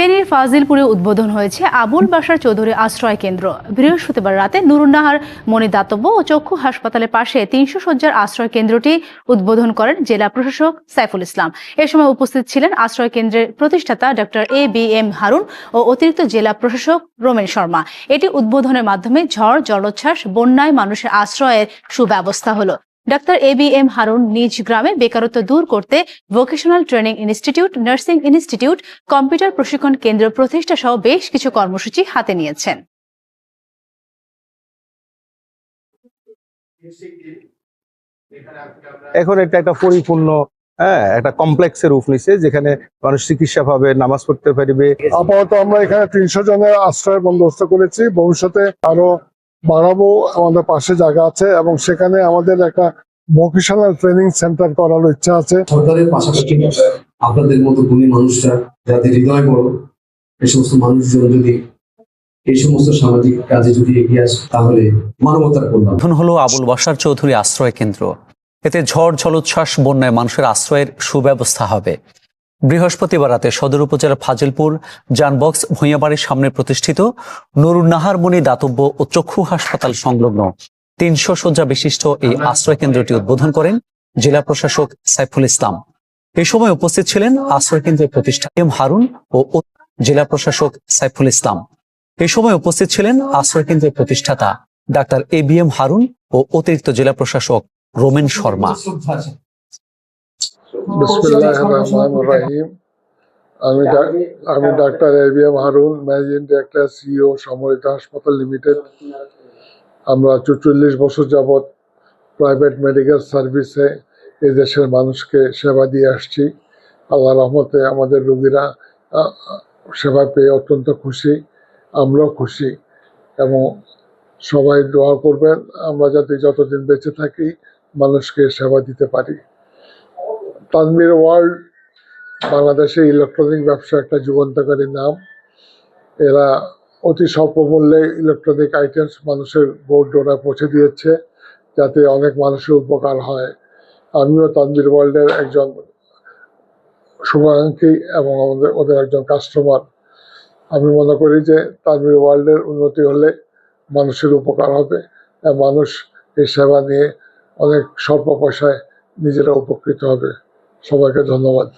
ফেনীর ফাজিলপুরে উদ্বোধন হয়েছে আবুল বাসার চৌধুরী আশ্রয় কেন্দ্র বৃহস্পতিবার রাতে নুরুন্নাহার মণি দাতব্য ও চক্ষু হাসপাতালের পাশে তিনশো শয্যার আশ্রয় কেন্দ্রটি উদ্বোধন করেন জেলা প্রশাসক সাইফুল ইসলাম। এ সময় উপস্থিত ছিলেন আশ্রয় কেন্দ্রের প্রতিষ্ঠাতা doctor A B M Harun ও অতিরিক্ত জেলা প্রশাসক রোমেন শর্মা। এটি উদ্বোধনের মাধ্যমে ঝড়, জলোচ্ছ্বাস, বন্যায় মানুষের আশ্রয়ের সুব্যবস্থা হলো। Doctor A B M Harun নিজ গ্রামে বেকারত্ব দূর করতে vocational training institute nursing institute computer প্রশিক্ষণ কেন্দ্র প্রতিষ্ঠা সহ বেশ কিছু কর্মসূচি হাতে নিয়েছেন। এখন এটা একটা পরিপূর্ণ হ্যাঁ একটা কমপ্লেক্সের রূপ নিছে যেখানে মানুষ চিকিৎসা পাবে নামাজ পড়তে পারবে। আপাতত আমরা এখানে তিনশো জনের আশ্রয় বন্দোবস্ত করেছি। ভবিষ্যতে আরও বাড়াবো আমাদের পাশে জায়গা আছে এবং সেখানে আমাদের একটা ভোকেশনাল ট্রেনিং সেন্টার করার ইচ্ছা আছে। সরকারের পাশাপাশি আপনাদের মতো গুণী মানুষরা যাদের হৃদয় বড় এই সমস্ত মানুষজন যদি এই সমস্ত সামাজিক কাজে যদি এগিয়ে আসে তাহলে মানবতার কল্যাণ। উদ্বোধন হলো আবুল বাসার চৌধুরী আশ্রয় কেন্দ্র। এতে ঝড় জলোচ্ছ্বাস বন্যায় মানুষের আশ্রয়ের সুব্যবস্থা হবে। বৃহস্পতিবার রাতে সদর উপজেলার ফাজিলপুর জানবক্স ভূঁইয়াবাড়ির সামনে প্রতিষ্ঠিত নুরুন্নাহার মণি দাতব্য ও চক্ষু হাসপাতাল সংলগ্ন তিনশো শয্যা বিশিষ্ট এই আশ্রয় কেন্দ্রটি উদ্বোধন করেন জেলা প্রশাসক সাইফুল ইসলাম। এই সময় উপস্থিত ছিলেন আশ্রয় কেন্দ্রের প্রতিষ্ঠাতা এম হারুন ও জেলা প্রশাসক সাইফুল ইসলাম। এই সময় উপস্থিত ছিলেন আশ্রয় কেন্দ্রের প্রতিষ্ঠাতা doctor A B M Harun ও অতিরিক্ত জেলা প্রশাসক রোমেন শর্মা। আমি আমি doctor A B M Harun managing director CEO Samorita হাসপাতাল লিমিটেড আমরা চুচল্লিশ বছর যাবৎ প্রাইভেট মেডিকেল সার্ভিসে এই দেশের মানুষকে সেবা দিয়ে আসছি। আল্লাহ রহমতে আমাদের রোগীরা সেবা পেয়ে অত্যন্ত খুশি। আমরাও খুশি এবং সবাই দোয়া করবেন, আমরা যাতে যতদিন বেঁচে থাকি মানুষকে সেবা দিতে পারি। তানভীর ওয়ার্ল্ড বাংলাদেশে ইলেকট্রনিক ব্যবসা একটা যুগান্তকারী নাম। এরা অতি স্বল্প মূল্যে ইলেকট্রনিক আইটেমস মানুষের বোর্ড ডোরা পৌঁছে দিয়েছে, যাতে অনেক মানুষের উপকার হয়। আমিও তানভীর ওয়ার্ল্ডের একজন শুভাকাঙ্ক্ষী এবং আমাদের, ওদের একজন কাস্টমার আমি মনে করি যে তানভীর ওয়ার্ল্ডের উন্নতি হলে মানুষের উপকার হবে মানুষ এই সেবা নিয়ে অনেক স্বল্প পয়সায় নিজেরা উপকৃত হবে। সবাইকে ধন্যবাদ।